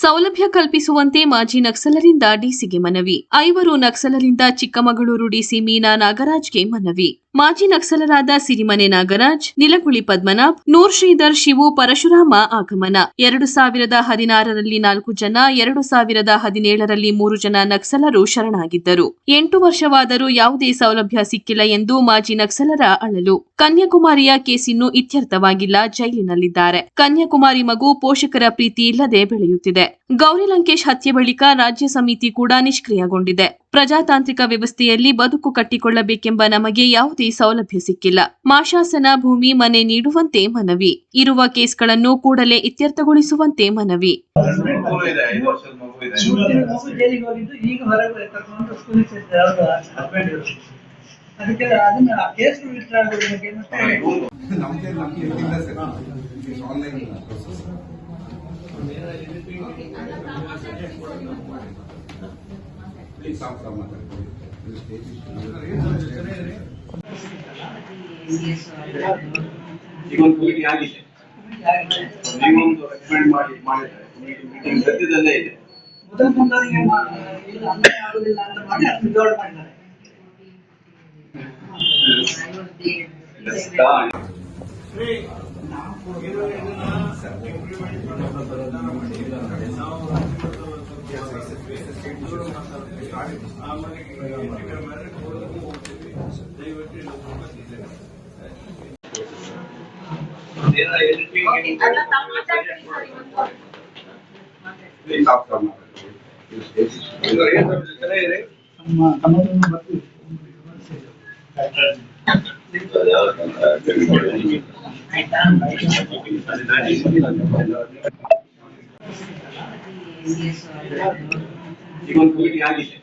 ಸೌಲಭ್ಯ ಕಲ್ಪಿಸುವಂತೆ ಮಾಜಿ ನಕ್ಸಲರಿಂದ ಡಿಸಿಗೆ ಮನವಿ. ಐವರು ನಕ್ಸಲರಿಂದ ಚಿಕ್ಕಮಗಳೂರು ಡಿಸಿ ಮೀನಾ ನಾಗರಾಜ್ಗೆ ಮನವಿ. ಮಾಜಿ ನಕ್ಸಲರಾದ ಸಿರಿಮನೆ ನಾಗರಾಜ್, ನಿಲಗುಳಿ ಪದ್ಮನಾಭ್, ನೂರ್ ಶ್ರೀಧರ್ ಶಿವು ಪರಶುರಾಮ ಆಗಮನ. ಎರಡು ಸಾವಿರದ ಹದಿನಾರರಲ್ಲಿ ನಾಲ್ಕು ಜನ, ಎರಡು ಸಾವಿರದ ಹದಿನೇಳರಲ್ಲಿ ಮೂರು ಜನ ನಕ್ಸಲರು ಶರಣಾಗಿದ್ದರು. ಎಂಟು ವರ್ಷವಾದರೂ ಯಾವುದೇ ಸೌಲಭ್ಯ ಸಿಕ್ಕಿಲ್ಲ ಎಂದು ಮಾಜಿ ನಕ್ಸಲರ ಅಳಲು. ಕನ್ಯಾಕುಮಾರಿಯ ಕೇಸಿನ್ನು ಇತ್ಯರ್ಥವಾಗಿಲ್ಲ, ಜೈಲಿನಲ್ಲಿದ್ದಾರೆ. ಕನ್ಯಾಕುಮಾರಿ ಮಗು ಪೋಷಕರ ಪ್ರೀತಿ ಇಲ್ಲದೆ ಬೆಳೆಯುತ್ತಿದೆ. ಗೌರಿ ಲಂಕೇಶ್ ಹತ್ಯೆ ಬಳಿಕ ರಾಜ್ಯ ಸಮಿತಿ ಕೂಡ ನಿಷ್ಕ್ರಿಯಗೊಂಡಿದೆ. ಪ್ರಜಾತಾಂತ್ರಿಕ ವ್ಯವಸ್ಥೆಯಲ್ಲಿ ಬದುಕು ಕಟ್ಟಿಕೊಳ್ಳಬೇಕೆಂಬ ನಮಗೆ ಯಾವುದೇ ಸೌಲಭ್ಯ ಸಿಕ್ಕಿಲ್ಲ. ಮಾಶಾಸನ ಭೂಮಿ ಮನೆ ನೀಡುವಂತೆ ಮನವಿ. ಇರುವ ಕೇಸ್ಗಳನ್ನು ಕೂಡಲೇ ಇತ್ಯರ್ಥಗೊಳಿಸುವಂತೆ ಮನವಿ. ಮಗು ಇದೆ ಐದು ವರ್ಷದ ಮಗು ಇದೆ ಇವತ್ತಿನ ಮಗು ಜೈಲಿಗೆ ಹೋಗಿದ್ದು ಈಗ ಹೊರಗೆ ಕರ್ಕೊಂಡು ಸ್ಕೂಲಿಗೆ ಸೇರಿದ್ದಾರೆ ಅವ್ರ ಹಸ್ಬೆಂಡ್ ಇವರು ಅದಕ್ಕೆ ಅದನ್ನ ಆ ಕೇಸ್ ವಿಡ್ರಾ ಆಗೋದ್ರ ಬಗ್ಗೆ ಮತ್ತೆ ನಮ್ಗೆ ನಮ್ಗೆ ಇಲ್ಲಿಂದ ಸರ್ ಆನ್ಲೈನ್ ಪ್ರೊಸೆಸ್ ಪ್ಲೀಸ್ ಸಾಫ್ ಸಾಫ್ ಮಾತಾಡ್ಕೊಳ್ಳಿ ಈಗ ಒಂದು ಕಮಿಟಿ ಆಗಿದೆ ನೀವೊಂದು ರೆಕಮೆಂಡ್ ಮಾಡಿ ಮಾಡಿದ್ರೆ ಮೀಟಿಂಗ್ ಸದ್ಯದಲ್ಲೇ ಇದೆ ಮೊದಲ ಮುಂದಾರಿಗೆ ಇಲ್ಲ ಅನ್ಯಾಯ ಆಗುದಿಲ್ಲ ಅಂತ ಮಾಡಿ ಅದನ್ನ ರಿಸಾಲ್ವ್ ಮಾಡಿದ್ದಾರೆ ಪ್ಲೀಸ್ ಸಾಫ್ ಸಾಫ್ ಮಾತಾಡ್ಕೊಳ್ಳಿ ನಮ್ಮ ಕನ್ನಡವನ್ನು ಬರ್ತೀವಿ ಈಗ ಒಂದು ಕಮಿಟಿ ಆಗಿದೆ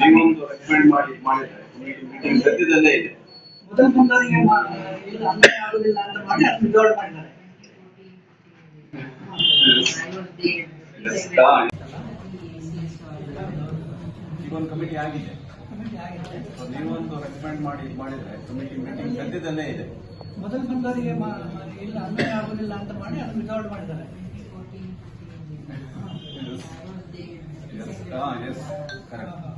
ನೀವೊಂದು ರೆಕಮೆಂಡ್ ಮಾಡಿ ಮಾಡಿದ್ದಾರೆ. ಮೀಟಿಂಗ್ ಸದ್ಯದಲ್ಲೇ ಇದೆ. ಮೊದಲ ಮುಂದಾರಿಗೆ ಇಲ್ಲ ಅನ್ಯಾಯ ಆಗುದಿಲ್ಲ ಅಂತ ಮಾಡಿ ರಿಸಾಲ್ವ್ ಮಾಡಿದ್ದಾರೆ. ಒಂದು ಕಮಿಟಿ ಆಗಿದೆ. ನೀವೊಂದು ರೆಕಮೆಂಡ್ ಮಾಡಿ ಮಾಡಿದ್ರೆ ಕಮಿಟಿ ಮೀಟಿಂಗ್ ಸದ್ಯದಲ್ಲೇ ಇದೆ. ಮೊದಲ ಬಂದವರಿಗೆ ಇಲ್ಲ ಅನ್ಯಾಯ ಆಗುದಿಲ್ಲ ಅಂತ ಮಾಡಿ ಅದನ್ನ ರಿಸಾಲ್ವ್ ಮಾಡಿದ್ದಾರೆ. Ah, yes, correct.